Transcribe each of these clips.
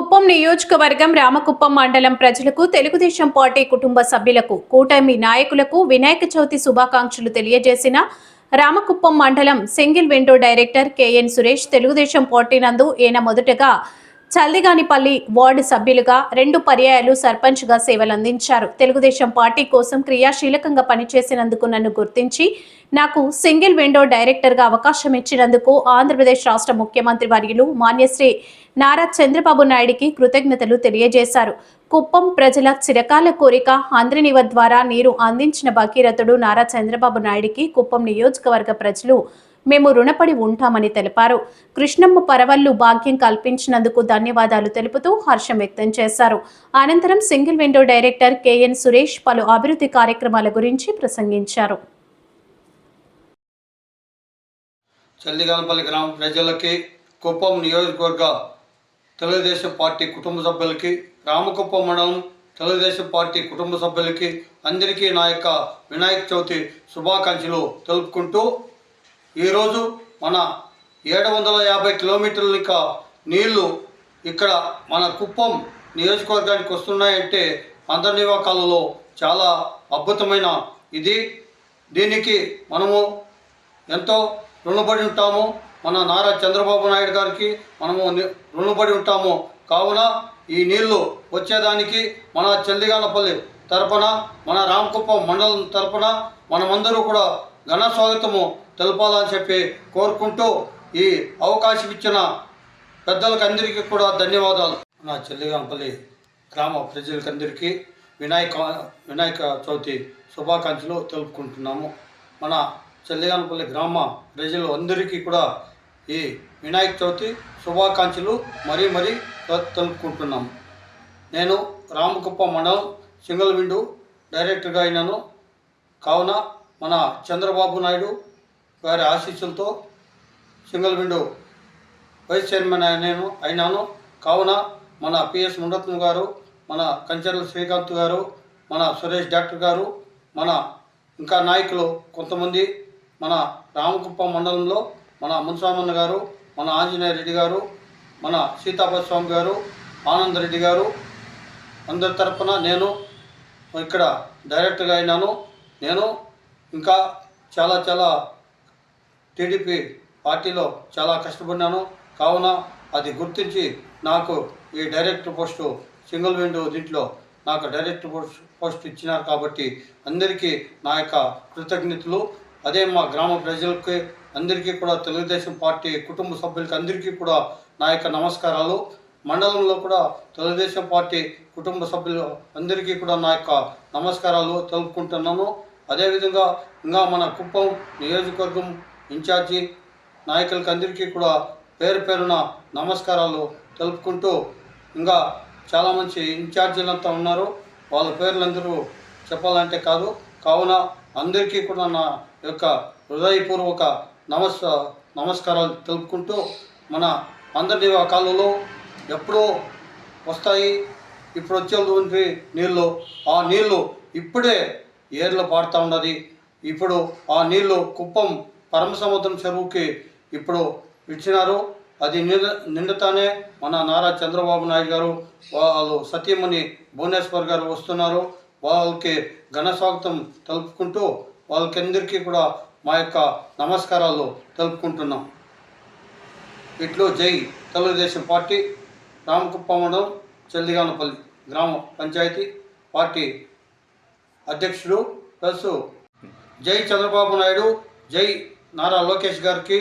కుప్పం నియోజకవర్గం రామకుప్పం మండలం ప్రజలకు తెలుగుదేశం పార్టీ కుటుంబ సభ్యులకు కూటమి నాయకులకు వినాయక చవితి శుభాకాంక్షలు తెలియజేసిన రామకుప్పం మండలం single window director KN Suresh Telugu Desam party నందు ఈయన మొదటగా చల్దిగానిపల్లి వార్డు సభ్యులుగా రెండు పర్యాయాలు సర్పంచ్గా సేవలందించారు. తెలుగుదేశం పార్టీ కోసం క్రియాశీలకంగా పనిచేసినందుకు నన్ను గుర్తించి నాకు సింగిల్ విండో డైరెక్టర్గా అవకాశం ఇచ్చినందుకు ఆంధ్రప్రదేశ్ రాష్ట్ర ముఖ్యమంత్రి వర్యులు మాన్యశ్రీ నారా చంద్రబాబు నాయుడికి కృతజ్ఞతలు తెలియజేశారు. కుప్పం ప్రజల చిరకాల కోరిక ఆంధ్రనివ ద్వారా నీరు అందించిన భగీరథుడు నారా చంద్రబాబు నాయుడికి కుప్పం నియోజకవర్గ ప్రజలు మేము రుణపడి ఉంటామని తెలిపారు. కృష్ణమ్మ పరవళ్ళు భాగ్యం కల్పించినందుకు ధన్యవాదాలు తెలుపుతూ హర్షం వ్యక్తం చేశారు. అనంతరం single window director K N Suresh పలు అభివృద్ధి కార్యక్రమాల గురించి ప్రసంగించారు. చల్లిగానపల్లి గ్రామ ప్రజలకి కుప్పం నియోజకవర్గ తెలుగుదేశం పార్టీ కుటుంబ సభ్యులకి రామకుప్పం మండలం తెలుగుదేశం పార్టీ కుటుంబ సభ్యులకి అందరికీ నా యొక్క వినాయక చవితి శుభాకాంక్షలు తెలుపుకుంటూ ఈరోజు మన ఏడు వందల యాభై కిలోమీటర్ల నీళ్ళు ఇక్కడ మన కుప్పం నియోజకవర్గానికి వస్తున్నాయంటే అంతర్నివాకాలలో చాలా అద్భుతమైన ఇది. దీనికి మనము ఎంతో రుణపడి ఉంటాము. మన నారా చంద్రబాబు నాయుడు గారికి మనము రుణపడి ఉంటాము. కావున ఈ నీళ్ళు వచ్చేదానికి మన చెల్లిగానపల్లి తరపున మన రామకుప్పం మండలం తరపున మనమందరూ కూడా ఘన స్వాగతము తెలపాలని చెప్పి కోరుకుంటూ ఈ అవకాశం ఇచ్చిన పెద్దలకు అందరికీ కూడా ధన్యవాదాలు. నా చెల్లిగానపల్లి గ్రామ ప్రజలకందరికీ వినాయక వినాయక చవితి శుభాకాంక్షలు తెలుపుకుంటున్నాము. మన చెల్లిగానపల్లి గ్రామ ప్రజలు అందరికీ కూడా ఈ వినాయక చవితి శుభాకాంక్షలు మరీ మరీ తెలుపుకుంటున్నాము. నేను రామకుప్ప మండలం సింగల్ విండు డైరెక్టర్గా అయినాను. కావున మన చంద్రబాబు నాయుడు గారి ఆశీస్సులతో సింగల్ విండో వైస్ చైర్మన్ నేను అయినాను. కావున మన పిఎస్ ముండత్న గారు మన కంచర్ల శ్రీకాంత్ గారు మన సురేష్ డాక్టర్ గారు మన ఇంకా నాయకులు కొంతమంది మన రామకుప్పం మండలంలో మన మున్సామన్న గారు మన ఆంజనేయ రెడ్డి గారు మన సీతాపతి స్వామి గారు ఆనంద్ రెడ్డి గారు అందరి తరపున నేను ఇక్కడ డైరెక్టర్గా అయినాను. నేను ఇంకా చాలా చాలా టీడీపీ పార్టీలో చాలా కష్టపడినాను. కావున అది గుర్తించి నాకు ఈ డైరెక్టర్ పోస్టు సింగిల్ విండో దీంట్లో నాకు డైరెక్టర్ పోస్ట్ పోస్ట్ ఇచ్చినారు కాబట్టి అందరికీ నా యొక్క కృతజ్ఞతలు. అదే మా గ్రామ ప్రజలకి అందరికీ కూడా తెలుగుదేశం పార్టీ కుటుంబ సభ్యులకి అందరికీ కూడా నా యొక్క నమస్కారాలు. మండలంలో కూడా తెలుగుదేశం పార్టీ కుటుంబ సభ్యులు అందరికీ కూడా నా యొక్క నమస్కారాలు తెలుపుకుంటున్నాను. అదేవిధంగా ఇంకా మన కుప్పం నియోజకవర్గం ఇన్ఛార్జి నాయకులకి అందరికీ కూడా పేరు పేరున నమస్కారాలు తెలుపుకుంటూ ఇంకా చాలా మంచి ఇన్ఛార్జీలంతా ఉన్నారు. వాళ్ళ పేర్లందరూ చెప్పాలంటే కాదు. కావున అందరికీ కూడా నా యొక్క హృదయపూర్వక నమస్ నమస్కారాలు తెలుపుకుంటూ మన అందరి కాలంలో ఎప్పుడో వస్తాయి. ఇప్పుడు వచ్చేటువంటి నీళ్ళు ఆ నీళ్ళు ఇప్పుడే ఏర్లు పాడుతూ ఉన్నది. ఇప్పుడు ఆ నీళ్ళు కుప్పం పరమసముద్రం చెరువుకి ఇప్పుడు ఇచ్చినారు అది నిండ నిండుతానే మన నారా చంద్రబాబు నాయుడు గారు వాళ్ళు సత్యమణి భువనేశ్వర్ గారు వస్తున్నారు. వాళ్ళకి ఘన స్వాగతం తెలుపుకుంటూ వాళ్ళకందరికీ కూడా మా యొక్క నమస్కారాలు తెలుపుకుంటున్నాం. ఇట్లు జై తెలుగుదేశం పార్టీ రామకుప్ప మండలం చెల్లిగానపల్లి గ్రామ పంచాయతీ పార్టీ అధ్యక్షుడు ప్లస్ జై చంద్రబాబు నాయుడు జై నారా లోకేష్ గారికి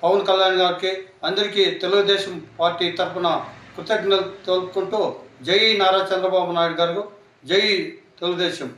పవన్ కళ్యాణ్ గారికి అందరికీ తెలుగుదేశం పార్టీ తరఫున కృతజ్ఞతలు తెలుపుకుంటూ జై నారా చంద్రబాబు నాయుడు గారు జై తెలుగుదేశం.